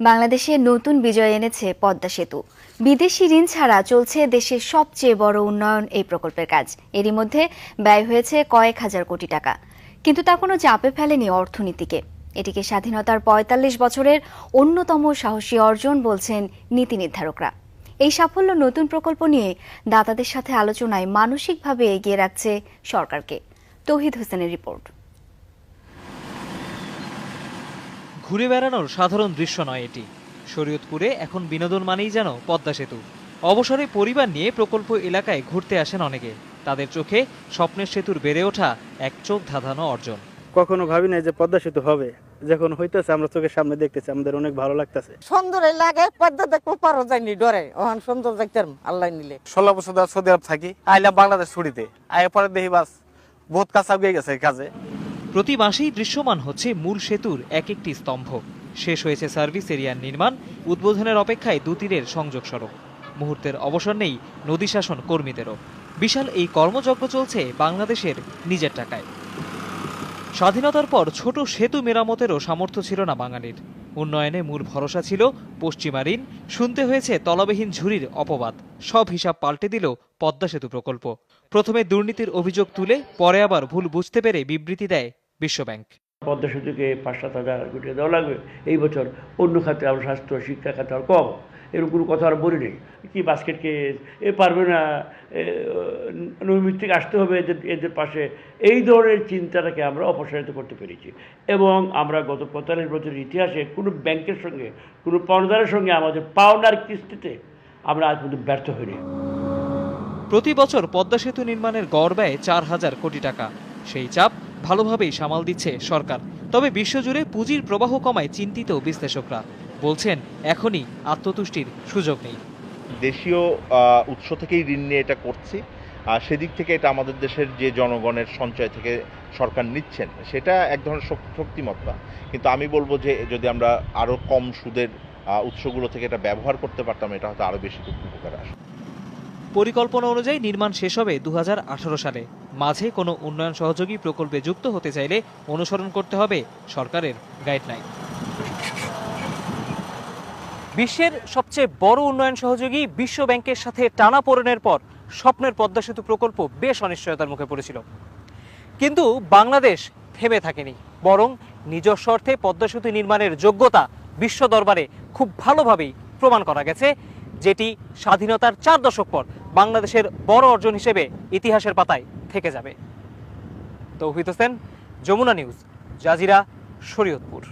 বাংলাদেশে নতুন বিজয় এনেছে পদ্মা সেতু। বিদেশি ঋণ ছাড়া চলছে দেশের সবচেয়ে বড় উন্নয়ন এই প্রকল্পের কাজ। এরই মধ্যে ব্যয় হয়েছে কয়েক হাজার কোটি টাকা। কিন্তু তা কোনো চাপে ফেলেনি অর্থনীতিকে। এটিকে স্বাধীনতার পঁয়তাল্লিশ বছরের অন্যতম সাহসী অর্জন বলছেন নীতি নির্ধারকরা। এই সাফল্য নতুন প্রকল্প নিয়ে দাতাদের সাথে আলোচনায় মানসিকভাবে এগিয়ে রাখছে সরকারকে। তৌহিদ হোসেনের রিপোর্ট। ঘুরে বেড়ানোর সাধারণ দৃশ্য নয় এটি। শরীয়তপুরে এখন বিনোদন মানেই যেন পদ্মা সেতু। অবসরে পরিবার নিয়ে প্রকল্প এলাকায় ঘুরতে আসেন অনেকে। তাদের চোখে স্বপ্নের সেতুর বেড়ে ওঠা এক চোখ ধাঁধানো অর্জন। কখনো ভাবি নাই যে পদ্মা সেতু হবে। যখন হইতেছে আমরা চোখের সামনে দেখতেছি আমাদের অনেক ভালো লাগতেছে। সুন্দর লাগে পদ্মা দেখব পারো যায়নি ডরে। ওখান সুন্দর দেখতাম আল্লাহ নিলে। ষোলো বছর ধরে সৌদি আরব থাকি আইলাম বাংলাদেশ ছুটিতে। আয় পরে দেখি বাস বহুত কাঁচা গিয়ে গেছে কাজে। প্রতি মাসেই দৃশ্যমান হচ্ছে মূল সেতুর এক একটি স্তম্ভ। শেষ হয়েছে সার্ভিস এরিয়ার নির্মাণ, উদ্বোধনের অপেক্ষায় দুতীরের সংযোগ সড়ক। মুহূর্তের অবসর নেই নদী শাসন কর্মীদেরও। বিশাল এই কর্মযজ্ঞ চলছে বাংলাদেশের নিজের টাকায়। স্বাধীনতার পর ছোট সেতু মেরামতেরও সামর্থ্য ছিল না বাঙালির। উন্নয়নে মূল ভরসা ছিল পশ্চিমা ঋণ, শুনতে হয়েছে তলবিহীন ঝুরির অপবাদ, সব হিসাব পাল্টে দিল পদ্মা সেতু প্রকল্প। প্রথমে দুর্নীতির অভিযোগ তুলে, পরে আবার ভুল বুঝতে পেরে বিবৃতি দেয় বিশ্বব্যাংক পদ্মা সেতুকে পাঁচ সাত হাজার কোটি দেওয়া লাগবে। এই বছর অন্য খাতে আমরা স্বাস্থ্য শিক্ষা খাতে আর কম। এরকম কোনো কথা আর বলি নেই। কি বাস্কেট কেস এ পারবে না নৈমিত্তিক আসতে হবে এদের এদের পাশে। এই ধরনের চিন্তাটাকে আমরা অপসারিত করতে পেরেছি। এবং আমরা গত পঁয়তাল্লিশ বছরের ইতিহাসে কোনো ব্যাংকের সঙ্গে কোনো পর্দারের সঙ্গে আমাদের পাওনার কিস্তিতে আমরা আজ পর্যন্ত ব্যর্থ হইনি। প্রতি বছর পদ্মা সেতু নির্মাণের গড় ব্যয় চার হাজার কোটি টাকা। সেই চাপ ভালোভাবেই সামাল দিচ্ছে সরকার। তবে বিশ্বজুড়ে পুঁজির প্রবাহ কমায় চিন্তিত বিশ্লেষকরা। বলছেন এখনই আত্মতুষ্টির সুযোগ নেই। দেশীয় উৎস থেকেই ঋণ নিয়ে এটা করছি। আর সেদিক থেকে এটা আমাদের দেশের যে জনগণের সঞ্চয় থেকে সরকার নিচ্ছেন সেটা এক ধরনের শক- শক্তিমত্তা। কিন্তু আমি বলব যে যদি আমরা আরও কম সুদের উৎসগুলো থেকে এটা ব্যবহার করতে পারতাম এটা হয়তো আরও বেশি উপকার আসে পরিকল্পনা অনুযায়ী নির্মাণ শেষ হবে দু হাজার আঠারো সালে। মাঝে কোনো উন্নয়ন সহযোগী প্রকল্পে যুক্ত হতে চাইলে অনুসরণ করতে হবে সরকারের গাইডলাইন। বিশ্বের সবচেয়ে বড় উন্নয়ন সহযোগী বিশ্ব ব্যাংকের সাথে টানাপোড়েনের পর স্বপ্নের পদ্মা সেতু প্রকল্প বেশ অনিশ্চয়তার মুখে পড়েছিল। কিন্তু বাংলাদেশ থেমে থাকেনি, বরং নিজস্ব অর্থে পদ্মা সেতু নির্মাণের যোগ্যতা বিশ্ব দরবারে খুব ভালোভাবেই প্রমাণ করা গেছে, যেটি স্বাধীনতার চার দশক পর বাংলাদেশের বড় অর্জন হিসেবে ইতিহাসের পাতায় থেকে যাবে। Touhid Hossain Jamuna news Jazeera Shariatpur.